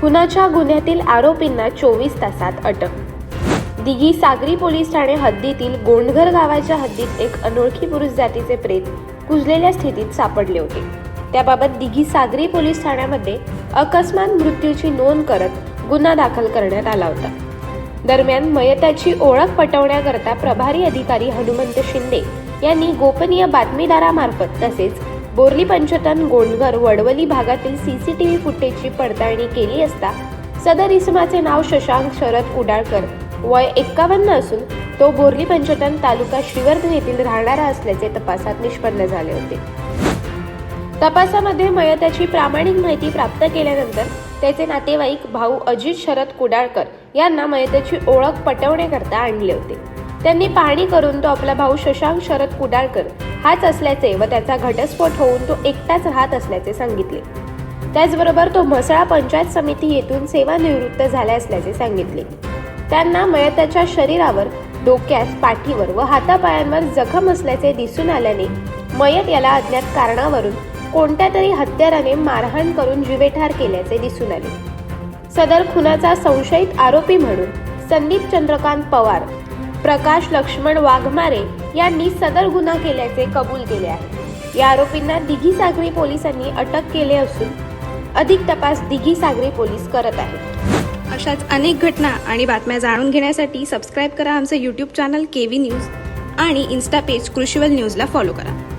खुनाच्या गुन्ह्यातील आरोपींना चोवीस तासात अटक. दिघी सागरी पोलीस ठाणे हद्दीतील गोंडघर गावाच्या हद्दीत एक अनोळखी पुरुष जातीचे प्रेत कुजलेल्या स्थितीत सापडले होते. त्याबाबत दिघी सागरी पोलीस ठाण्यामध्ये अकस्मात मृत्यूची नोंद करत गुन्हा दाखल करण्यात आला होता. दरम्यान मयताची ओळख पटवण्याकरता प्रभारी अधिकारी हनुमंत शिंदे यांनी गोपनीय बातमीदारामार्फत तसेच बोर्ली पंचतन गोंडघर वडवली भागातील सीसीटीव्ही फुटेजची पडताळणी केली असता सदर इसमाचे नाव शशांक शरद कुडाळकर वय एक्कावन्न असून तो बोर्ली पंचतन तालुका श्रीवर्धन येथील राहणारा असल्याचे तपासात निष्पन्न झाले होते. तपासामध्ये मयताची प्रामाणिक माहिती प्राप्त केल्यानंतर त्याचे नातेवाईक भाऊ अजित शरद कुडाळकर यांना मयताची ओळख पटवण्याकरता आणले होते. त्यांनी पाहणी करून तो आपला भाऊ शशांक शरद कुडाळकर हाच असल्याचे व त्याचा घटस्फोट होऊन तो एकटाच राहत असल्याचे सांगितले. त्याचबरोबर तो म्हसळा पंचायत समिती येथून सेवानिवृत्त झाला असल्याचे सांगितले. त्यांना मयताच्या शरीरावर डोक्यास पाठीवर व हातापायांवर जखम असल्याचे दिसून आल्याने मयत याला अज्ञात कारणावरून कोणत्या तरी हत्याराने मारहाण करून जीवेठार केल्याचे दिसून आले. सदर खुनाचा संशयित आरोपी म्हणून संदीप चंद्रकांत पवार प्रकाश लक्ष्मण वाघमारे यांनी सदर गुन्हा केल्याचे कबूल केले आहे. या आरोपींना दिघी सागरी पोलिसांनी अटक केले असून अधिक तपास दिघी सागरी पोलीस करत आहेत. अशाच अनेक घटना आणि बातम्या जाणून घेण्यासाठी सबस्क्राईब करा आमचं YouTube channel K V news आणि इन्स्टा पेज कृषीवल न्यूजला फॉलो करा.